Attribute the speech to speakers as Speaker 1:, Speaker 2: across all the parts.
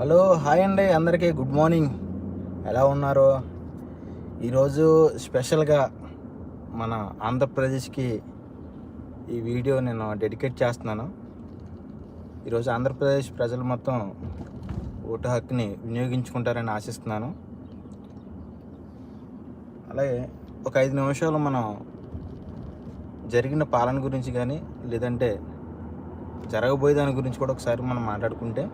Speaker 1: Hello hi అండి అందరికీ. Good morning. ఎలా ఉన్నారు? ఈరోజు స్పెషల్గా మన ఆంధ్రప్రదేశ్కి ఈ వీడియో నేను డెడికేట్ చేస్తున్నాను. ఈరోజు ఆంధ్రప్రదేశ్ ప్రజలు మొత్తం ఓటు హక్కుని వినియోగించుకుంటారని ఆశిస్తున్నాను. అలాగే ఒక ఐదు నిమిషాలు మనం జరిగిన పాలన గురించి కానీ లేదంటే జరగబోయే దాని గురించి కూడా ఒకసారి మనం మాట్లాడుకుంటే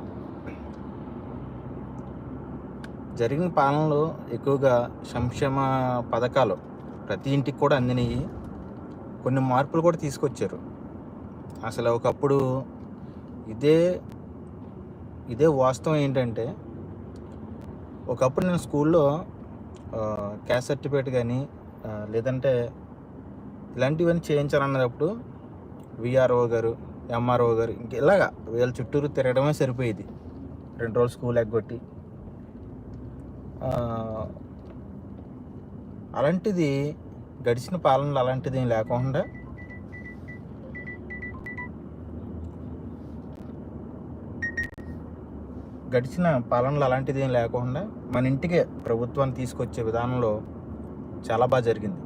Speaker 1: జరిగిన పాలనలో ఎక్కువగా సంక్షేమ పథకాలు ప్రతి ఇంటికి కూడా అందినాయి కొన్ని మార్పులు కూడా తీసుకొచ్చారు. అసలు ఒకప్పుడు ఇదే ఇదే వాస్తవం ఏంటంటే ఒకప్పుడు నేను స్కూల్లో క్యాస్ట్ సర్టిఫికేట్ కానీ లేదంటే ఇలాంటివన్నీ చేయించాలన్నప్పుడు విఆర్ఓ గారు ఎంఆర్ఓ గారు ఇంక ఇలాగా వీళ్ళ చుట్టూరు తిరగడమే సరిపోయేది. రెండు రోజులు స్కూల్ ఎగ్గొట్టి అలాంటిది గడిచిన పాలనలు అలాంటిది ఏం లేకుండా గడిచిన పాలనలు అలాంటిది ఏం లేకుండా మన ఇంటికే ప్రభుత్వాన్ని తీసుకొచ్చే విధానంలో చాలా బాగా జరిగింది.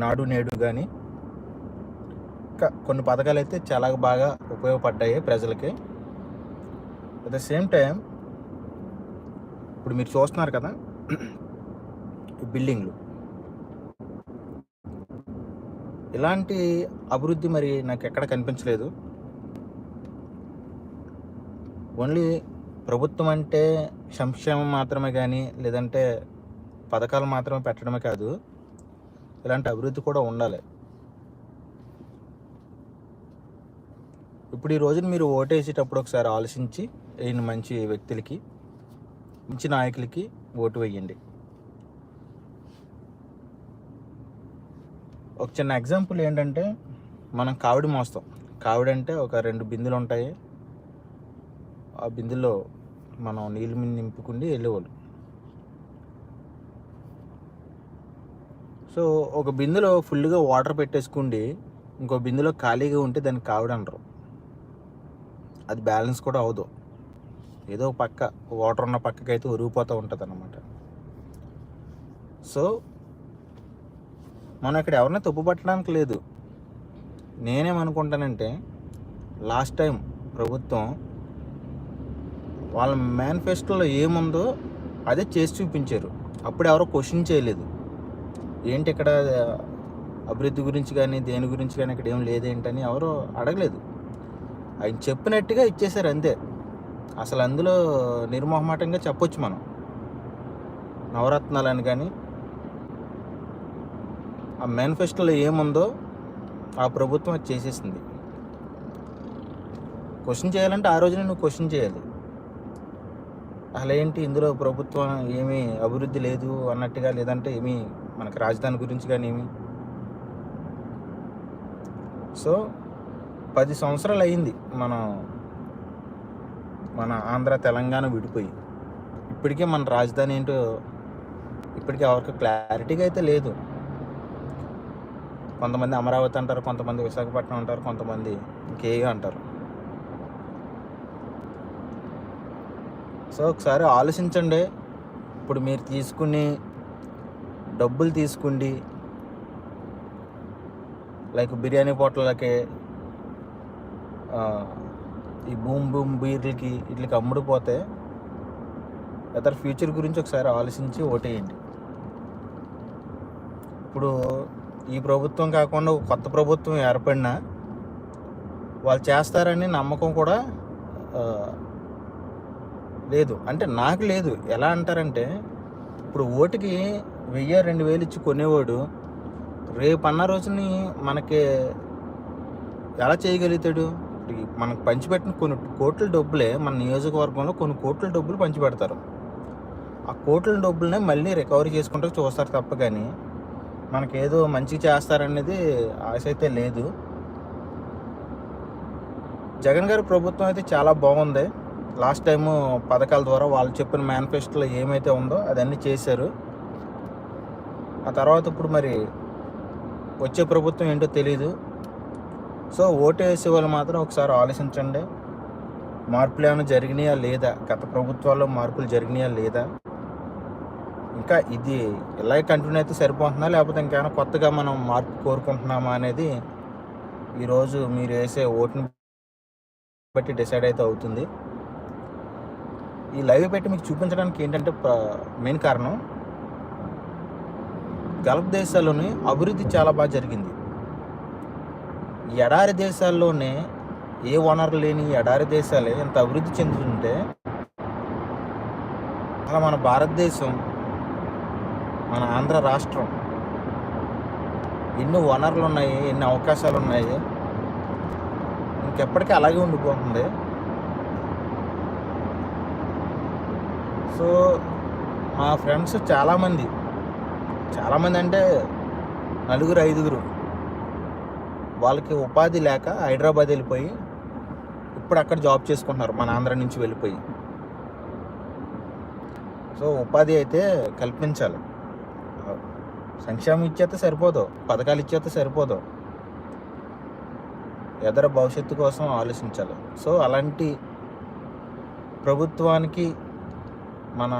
Speaker 1: నాడు నేడు కానీ ఇంకా కొన్ని పథకాలు అయితే చాలా బాగా ఉపయోగపడ్డాయి ప్రజలకి. అట్ ద సేమ్ టైం ఇప్పుడు మీరు చూస్తున్నారు కదా బిల్డింగ్లు. ఇలాంటి అభివృద్ధి మరి నాకు ఎక్కడ కనిపించలేదు. ఓన్లీ ప్రభుత్వం అంటే సంక్షేమం మాత్రమే కానీ లేదంటే పథకాలు మాత్రమే పెట్టడమే కాదు ఇలాంటి అభివృద్ధి కూడా ఉండాలి. ఇప్పుడు ఈ రోజున మీరు ఓటేసేటప్పుడు ఒకసారి ఆలోచించి ఈయన మంచి వ్యక్తులకి మంచి నాయకులకి ఓటు వేయండి. ఒక చిన్న ఎగ్జాంపుల్ ఏంటంటే మనం కావిడి మోస్తాం. కావిడి అంటే ఒక రెండు బిందులు ఉంటాయి. ఆ బిందెలో మనం నీళ్ళు మీద నింపుకుండి వెళ్ళేవాళ్ళు. సో ఒక బిందెలో ఫుల్గా వాటర్ పెట్టేసుకుండి ఇంకో బిందెలో ఖాళీగా ఉంటే దాన్ని కావిడి అంటారు. అది బ్యాలెన్స్ కూడా అవదు ఏదో పక్క వాటర్ ఉన్న పక్కకైతే ఉరిగిపోతూ ఉంటుంది అన్నమాట సో మనం ఇక్కడ ఎవరిని తప్పు పట్టడానికి లేదు. నేనేమనుకుంటానంటే లాస్ట్ టైం ప్రభుత్వం వాళ్ళ మేనిఫెస్టోలో ఏముందో అదే చేసి చూపించారు. అప్పుడు ఎవరో క్వశ్చన్ చేయలేదు. ఏంటి ఇక్కడ అభివృద్ధి గురించి కానీ దేని గురించి కానీ ఇక్కడ ఏం లేదేంటని ఎవరో అడగలేదు. ఆయన చెప్పినట్టుగా ఇచ్చేశారు అంతే. అసలు అందులో నిర్మోహమాటంగా చెప్పొచ్చు మనం. నవరత్నాలని కానీ ఆ మేనిఫెస్టోలో ఏముందో ఆ ప్రభుత్వం అది చేసేసింది. క్వశ్చన్ చేయాలంటే ఆ రోజున నువ్వు క్వశ్చన్ చేయాలి. అసలు ఏంటి ఇందులో ప్రభుత్వం ఏమీ అభివృద్ధి లేదు అన్నట్టుగా లేదంటే ఏమీ మనకు రాజధాని గురించి కానీ ఏమి? సో పది సంవత్సరాలు అయింది మనం మన ఆంధ్ర తెలంగాణ విడిపోయి. ఇప్పటికే మన రాజధాని ఏంటో ఇప్పటికీ ఎవరికి క్లారిటీగా అయితే లేదు. కొంతమంది అమరావతి అంటారు కొంతమంది విశాఖపట్నం అంటారు కొంతమంది ఇంకేగా అంటారు. సో ఒకసారి ఆలోచించండి. ఇప్పుడు మీరు తీసుకుని డబ్బులు తీసుకుండి. లైక్ బిర్యానీ పోట్లకి ఈ బూమ్ బూమ్ బీర్లకి వీటికి అమ్ముడుపోతే ఇతర ఫ్యూచర్ గురించి ఒకసారి ఆలోచించి ఓటేయండి. ఇప్పుడు ఈ ప్రభుత్వం కాకుండా ఒక కొత్త ప్రభుత్వం ఏర్పడినా వాళ్ళు చేస్తారని నమ్మకం కూడా లేదు. అంటే నాకు లేదు. ఎలా అంటారంటే ఇప్పుడు ఓటుకి వెయ్యి రెండు వేలు ఇచ్చి కొనేవాడు రేపు అన్న రోజుని మనకి ఎలా చేయగలుగుతాడు? మనకు పంచిపెట్టిన కొన్ని కోట్ల డబ్బులే మన నియోజకవర్గంలో కొన్ని కోట్ల డబ్బులు పంచిపెడతారు. ఆ కోట్ల డబ్బులనే మళ్ళీ రికవరీ చేసుకుంటూ చూస్తారు తప్ప కానీ మనకేదో మంచిగా చేస్తారనేది ఆశ అయితే లేదు. జగన్ గారి ప్రభుత్వం అయితే చాలా బాగుంది. లాస్ట్ టైం పథకాల ద్వారా వాళ్ళు చెప్పిన మేనిఫెస్టోలో ఏమైతే ఉందో అదన్నీ చేశారు. ఆ తర్వాత ఇప్పుడు మరి వచ్చే ప్రభుత్వం ఏంటో తెలీదు. సో ఓటు వేసే వాళ్ళు మాత్రం ఒకసారి ఆలోచించండి. మార్పులు ఏమైనా జరిగినాయా లేదా? గత ప్రభుత్వాల్లో మార్పులు జరిగినాయా లేదా? ఇంకా ఇది ఇలాగే కంటిన్యూ అయితే సరిపోతుందా? లేకపోతే ఇంకేమైనా కొత్తగా మనం మార్పు కోరుకుంటున్నామా అనేది ఈరోజు మీరు వేసే ఓటుని బట్టి డిసైడ్ అయితే అవుతుంది. ఈ లైవ్ పెట్టి మీకు చూపించడానికి ఏంటంటే మెయిన్ కారణం గల్ఫ్ దేశాల్లోని అభివృద్ధి చాలా బాగా జరిగింది. ఎడారి దేశాల్లోనే ఏ వనరు లేని ఎడారి దేశాలే ఇంత అభివృద్ధి చెందుతుంటే అలా మన భారతదేశం మన ఆంధ్ర రాష్ట్రం ఎన్ని వనరులు ఉన్నాయి ఎన్ని అవకాశాలు ఉన్నాయి ఇంకెప్పటికీ అలాగే ఉండిపోతుంది. సో మా ఫ్రెండ్స్ చాలామంది చాలామంది అంటే నలుగురు ఐదుగురు వాళ్ళకి ఉపాధి లేక హైదరాబాద్ వెళ్ళిపోయి ఇప్పుడు అక్కడ జాబ్ చేసుకుంటున్నారు మన ఆంధ్ర నుంచి వెళ్ళిపోయి. సో ఉపాధి అయితే కల్పించాలి. సంక్షేమం ఇచ్చేస్తే సరిపోదు పథకాలు ఇచ్చేస్తే సరిపోదు. ఎదర భవిష్యత్తు కోసం ఆలోచించాలి. సో అలాంటి ప్రభుత్వానికి మన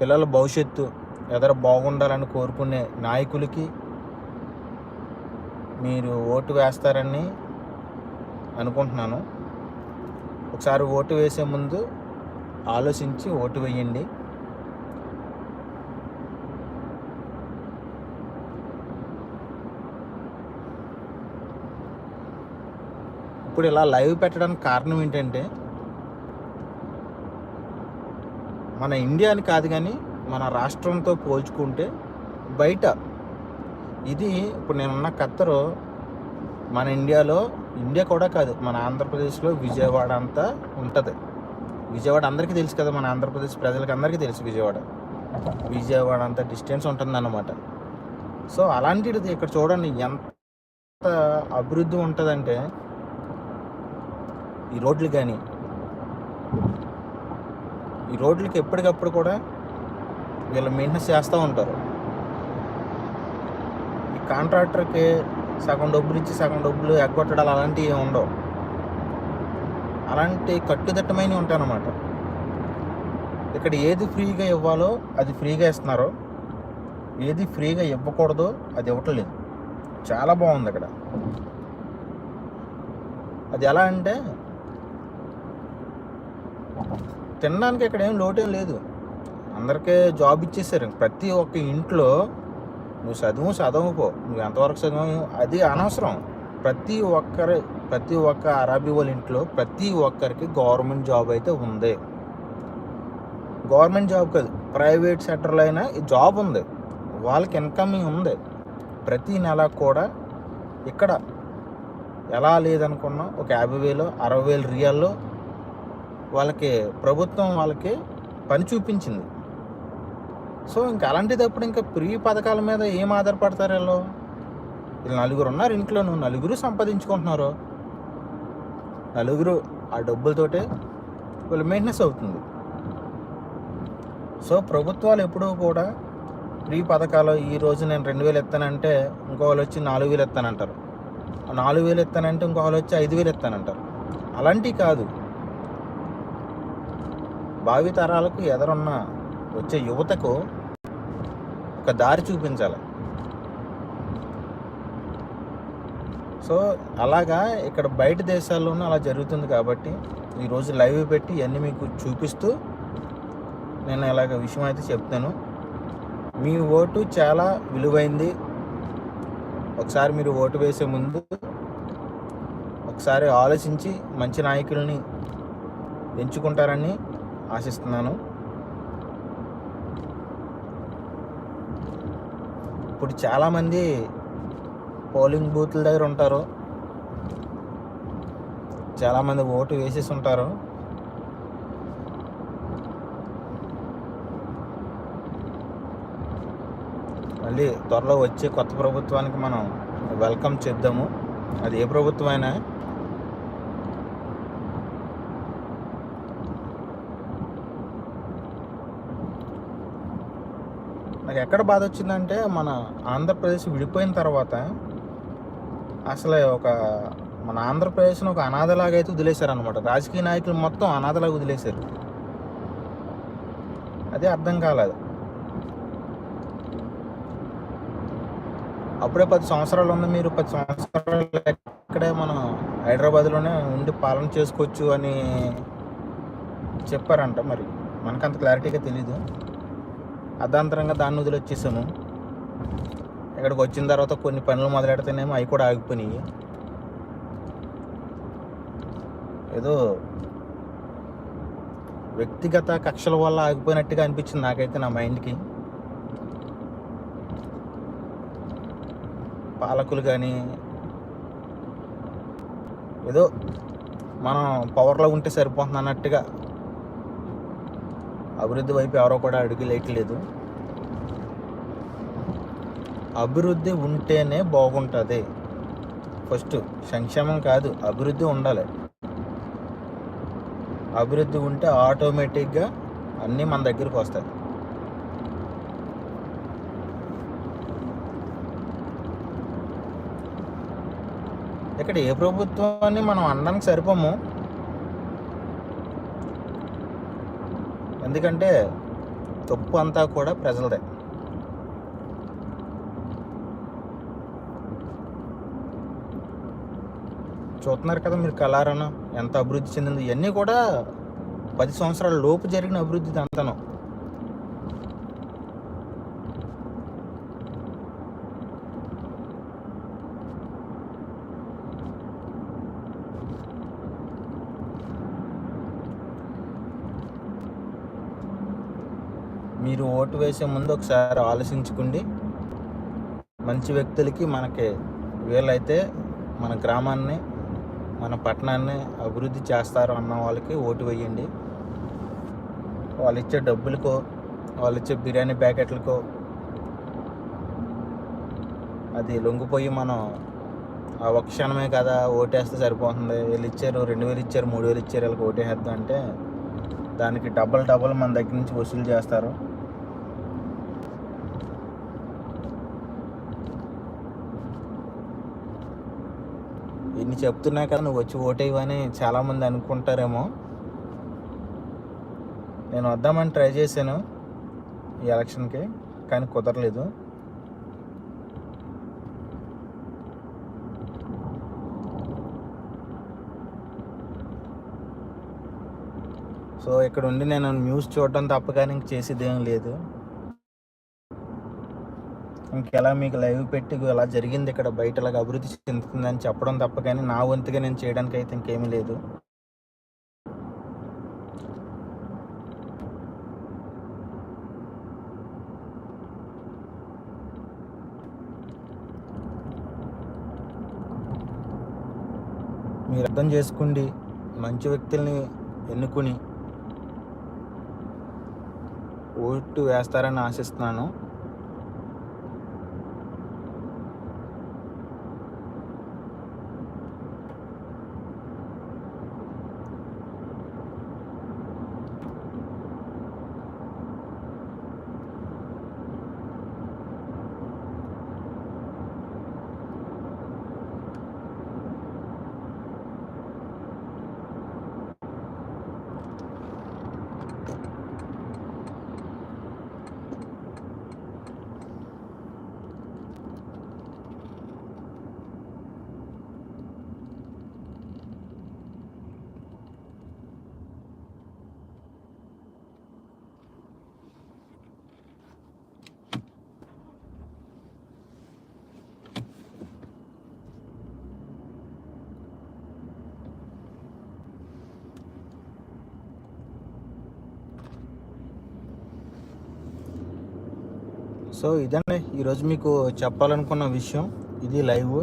Speaker 1: పిల్లల భవిష్యత్తు ఎదర బాగుండాలని కోరుకునే నాయకులకి మీరు ఓటు వేస్తారని అనుకుంటున్నాను. ఒకసారి ఓటు వేసే ముందు ఆలోచించి ఓటు వేయండి. ఇప్పుడు ఇలా లైవ్ పెట్టడానికి కారణం ఏంటంటే మన ఇండియాని కాదు కానీ మన రాష్ట్రంతో పోల్చుకుంటే బయట ఇది ఇప్పుడు నేనున్న కత్తరు మన ఇండియాలో ఇండియా కూడా కాదు మన ఆంధ్రప్రదేశ్లో విజయవాడ అంతా ఉంటుంది. విజయవాడ అందరికీ తెలుసు కదా మన ఆంధ్రప్రదేశ్ ప్రజలకు అందరికీ తెలుసు విజయవాడ. విజయవాడ అంత డిస్టెన్స్ ఉంటుంది అన్నమాట సో అలాంటిది ఇక్కడ చూడండి ఎంత అభివృద్ధి ఉంటుందంటే ఈ రోడ్లు కానీ ఈ రోడ్లకి ఎప్పటికప్పుడు కూడా వీళ్ళు మెయింటెనెన్స్ చేస్తూ ఉంటారు. కాంట్రాక్టర్కి సగం డబ్బులు ఇచ్చి సగం డబ్బులు ఎగ్గొట్టడాలు అలాంటివి ఏమి ఉండవు. అలాంటి కట్టుదిట్టమైనవి ఉంటాయన్నమాట. ఇక్కడ ఏది ఫ్రీగా ఇవ్వాలో అది ఫ్రీగా ఇస్తున్నారు. ఏది ఫ్రీగా ఇవ్వకూడదో అది ఇవ్వట్లేదు చాలా బాగుంది అక్కడ. అది ఎలా అంటే తినడానికి ఇక్కడ ఏం లోటేం లేదు. అందరికీ జాబ్ ఇచ్చేసారు. ప్రతి ఒక్క ఇంట్లో నువ్వు చదువు చదవపో నువ్వు ఎంతవరకు చదువు అది అనవసరం. ప్రతి ఒక్కరి ప్రతి ఒక్క అరబీ వాళ్ళ ఇంట్లో ప్రతి ఒక్కరికి గవర్నమెంట్ జాబ్ అయితే ఉంది. గవర్నమెంట్ జాబ్ కాదు ప్రైవేట్ సెక్టర్లో అయినా ఈ జాబ్ ఉంది. వాళ్ళకి ఇన్కమింగ్ ఉంది. ప్రతి నెల కూడా ఇక్కడ ఎలా లేదనుకున్నా ఒక యాభై వేలు అరవై వేలు రియాల్లో వాళ్ళకి ప్రభుత్వం వాళ్ళకి పని చూపించింది. సో ఇంకా అలాంటిదప్పుడు ఇంకా ప్రీ పథకాల మీద ఏం ఆధారపడతారు వీళ్ళు? వీళ్ళు నలుగురు ఉన్నారు ఇంట్లోనూ నలుగురు సంపాదించుకుంటున్నారు. నలుగురు ఆ డబ్బులతోటే వీళ్ళు మెయింటెనెన్స్ అవుతుంది. సో ప్రభుత్వాలు ఎప్పుడూ కూడా ఫ్రీ పథకాలు ఈ రోజు నేను రెండు వేలు ఇస్తానంటే ఇంకోళ్ళు వచ్చి నాలుగు వేలు ఇస్తానంటారు నాలుగు వేలు ఇస్తానంటే ఇంకోళ్ళు వచ్చి ఐదు వేలు ఇస్తానంటారు అలాంటివి కాదు. భావి తరాలకు ఎదరున్న వచ్చే యువతకు ఒక దారి చూపించాలి. సో అలాగా ఇక్కడ బయట దేశాల్లోనూ అలా జరుగుతుంది కాబట్టి ఈరోజు లైవ్ పెట్టి ఇవన్నీ మీకు చూపిస్తూ నేను ఇలాగ విషయం అయితే చెప్తాను. మీ ఓటు చాలా విలువైంది. ఒకసారి మీరు ఓటు వేసే ముందు ఒకసారి ఆలోచించి మంచి నాయకుల్ని ఎంచుకుంటారని ఆశిస్తున్నాను. ఇప్పుడు చాలామంది పోలింగ్ బూత్ల దగ్గర ఉంటారు. చాలామంది ఓటు వేసేసి ఉంటారు. మళ్ళీ త్వరలో వచ్చే కొత్త ప్రభుత్వానికి మనం వెల్కమ్ చేద్దాము. అది ఏ ప్రభుత్వం నాకు ఎక్కడ బాధ వచ్చిందంటే మన ఆంధ్రప్రదేశ్ విడిపోయిన తర్వాత అసలు ఒక మన ఆంధ్రప్రదేశ్ను ఒక అనాథలాగా అయితే వదిలేశారు అనమాట రాజకీయ నాయకులు మొత్తం అనాథలాగా వదిలేశారు. అదే అర్థం కాలేదు. అప్పుడే పది సంవత్సరాలు ఉంది మీరు పది సంవత్సరాలు ఇక్కడే మనం హైదరాబాద్లోనే ఉండి పాలన చేసుకోవచ్చు అని చెప్పారంట మరి. మనకంత క్లారిటీగా తెలీదు. అర్ధాంతరంగా దాన్ని వదిలొచ్చేసాము ఇక్కడికి వచ్చిన తర్వాత కొన్ని పనులు మొదలెడితేనేమో అవి కూడా ఆగిపోయినాయి. ఏదో వ్యక్తిగత కక్షల వల్ల ఆగిపోయినట్టుగా అనిపించింది నాకైతే నా మైండ్కి. పాలకులు కానీ ఏదో మనం పవర్లో ఉంటే సరిపోతుంది అన్నట్టుగా అభివృద్ధి వైపు ఎవరో కూడా అడుగులేయట్లేదు అభివృద్ధి ఉంటేనే బాగుంటుంది. ఫస్ట్ సంక్షేమం కాదు అభివృద్ధి ఉండాలి. అభివృద్ధి ఉంటే ఆటోమేటిక్గా అన్నీ మన దగ్గరికి వస్తాయి. ఇక్కడ ఏ ప్రభుత్వాన్ని మనం అనడానికి సరిపోము. ఎందుకంటే తప్పు అంతా కూడా ప్రజలదే. చూస్తున్నారు కదా మీరు కలారను ఎంత అభివృద్ధి చెందింది ఇవన్నీ కూడా పది సంవత్సరాల లోపు జరిగిన అభివృద్ధి అంతనం. మీరు ఓటు వేసే ముందు ఒకసారి ఆలోచించుకోండి. మంచి వ్యక్తులకి మనకి వీలైతే మన గ్రామాన్ని మన పట్టణాన్ని అభివృద్ధి చేస్తారు అన్న వాళ్ళకి ఓటు వేయండి. వాళ్ళు ఇచ్చే డబ్బులకో వాళ్ళు ఇచ్చే బిర్యానీ ప్యాకెట్లకో అది లొంగిపోయి మనం ఆ ఒక క్షణమే కదా ఓటేస్తే సరిపోతుంది. వీళ్ళు ఇచ్చారు రెండు వేలు ఇచ్చారు మూడు వేలు ఇచ్చారు వీళ్ళకి ఓటేసేద్దాం అంటే దానికి డబల్ డబల్ మన దగ్గర నుంచి వసూలు చేస్తారు. ఇన్ని చెప్తున్నా కదా నువ్వు వచ్చి ఓటేయని చాలామంది అనుకుంటారేమో. నేను వద్దామని ట్రై చేశాను ఈ ఎలక్షన్కి కానీ కుదరలేదు. సో ఇక్కడ ఉండి నేను న్యూస్ చూడటం తప్ప కానీ ఇంక చేసేది ఏం లేదు. ఇంకెలా మీకు లైవ్ పెట్టి ఎలా జరిగింది ఇక్కడ బయట ఇలాగ అభివృద్ధి చెందుతుందని చెప్పడం తప్ప కానీ నా వంతుగా నేను చేయడానికి అయితే ఇంకేమీ లేదు. మీరు అర్థం చేసుకోండి మంచి వ్యక్తుల్ని ఎన్నుకుని ఓటు వేస్తారని ఆశిస్తున్నాను. సో ఇదండి ఈరోజు మీకు చెప్పాలనుకున్న విషయం. ఇది లైవ్.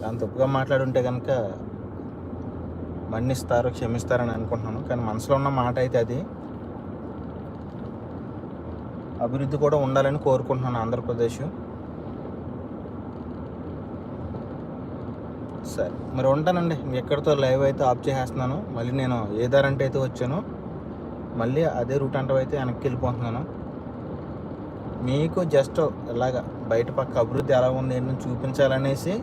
Speaker 1: దాని తప్పుగా మాట్లాడుంటే కనుక మన్నిస్తారు క్షమిస్తారని అనుకుంటున్నాను. కానీ మనసులో ఉన్న మాట అయితే అది. అభివృద్ధి కూడా ఉండాలని కోరుకుంటున్నాను ఆంధ్రప్రదేశ్. సరే మరి ఉంటానండి. ఎక్కడితో లైవ్ అయితే ఆఫ్ చేసేస్తున్నాను మళ్ళీ నేను ఏ దారంటే అయితే వచ్చానో మళ్ళీ అదే రూట్ అంటే అయితే వెనక్కి వెళ్ళిపోతున్నాను. మీకు జస్ట్ ఇలాగా బయట పక్క అభివృద్ధి ఎలా ఉంది ఏంటని చూపించాలనేసి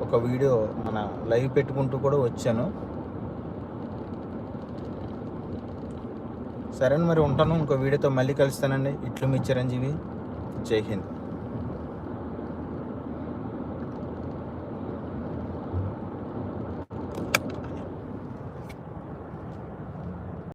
Speaker 1: ఒక వీడియో మన లైవ్ పెట్టుకుంటూ కూడా వచ్చాను. సరే మరి ఉంటాను. ఇంకో వీడియోతో మళ్ళీ కలుస్తానండి. ఇట్లు మీ చిరంజీవి. జై హింద్.